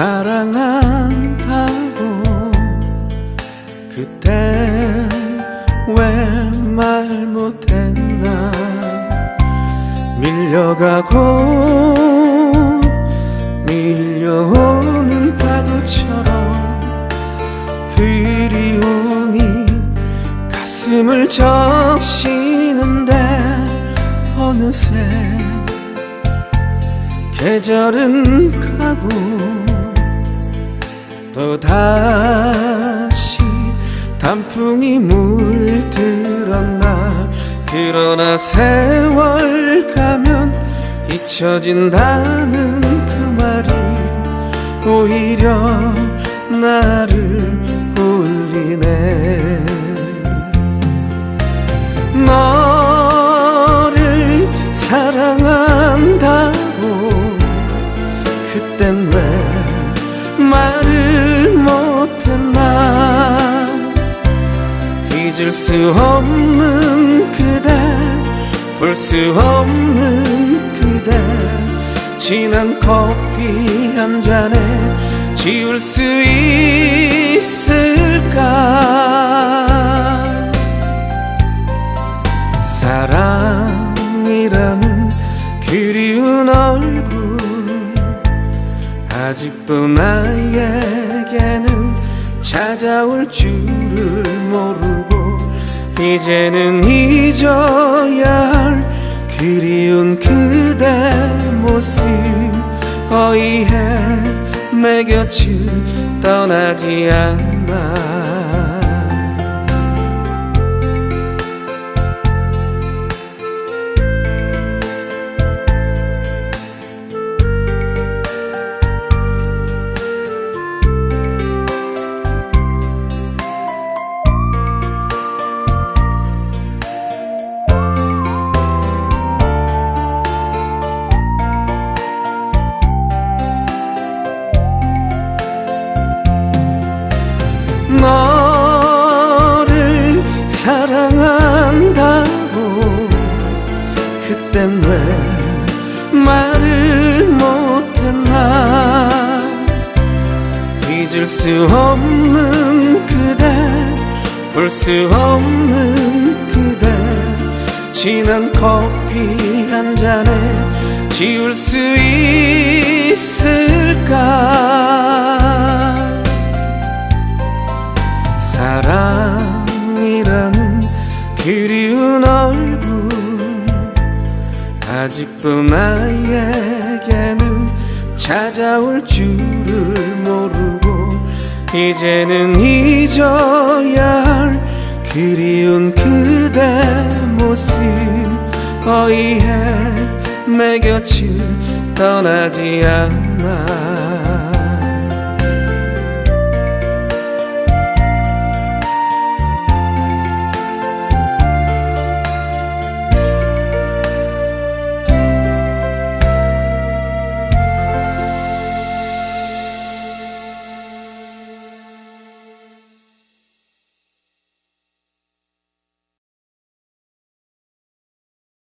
사랑한다고 그땐 왜말 못했나? 밀려가고 밀려오는 파도처럼 그리움이 가슴을 적시는데 어느새 계절은 가고 또 다시 단풍이 물들었나. 그러나 세월 가면 잊혀진다는 그 말이 오히려 나를 울리네. 너를 사랑한 잊을 수 없는 그대 볼 수 없는 그대. 진한 커피 한 잔에 지울 수 있을까? 사랑이라는 그리운 얼굴 아직도 나에게는 찾아올 줄을 이제는 잊어야 할 그리운 그대 모습 어이해 내 곁을 떠나지 않아 사랑한다고 그땐 왜 말을 못했나? 잊을 수 없는 그대 볼 수 없는 그대. 진한 커피 한 잔에 지울 수 있을까 아직도 나에게는 찾아올 줄을 모르고 이제는 잊어야 할 그리운 그대 모습 어이해 내 곁을 떠나지 않아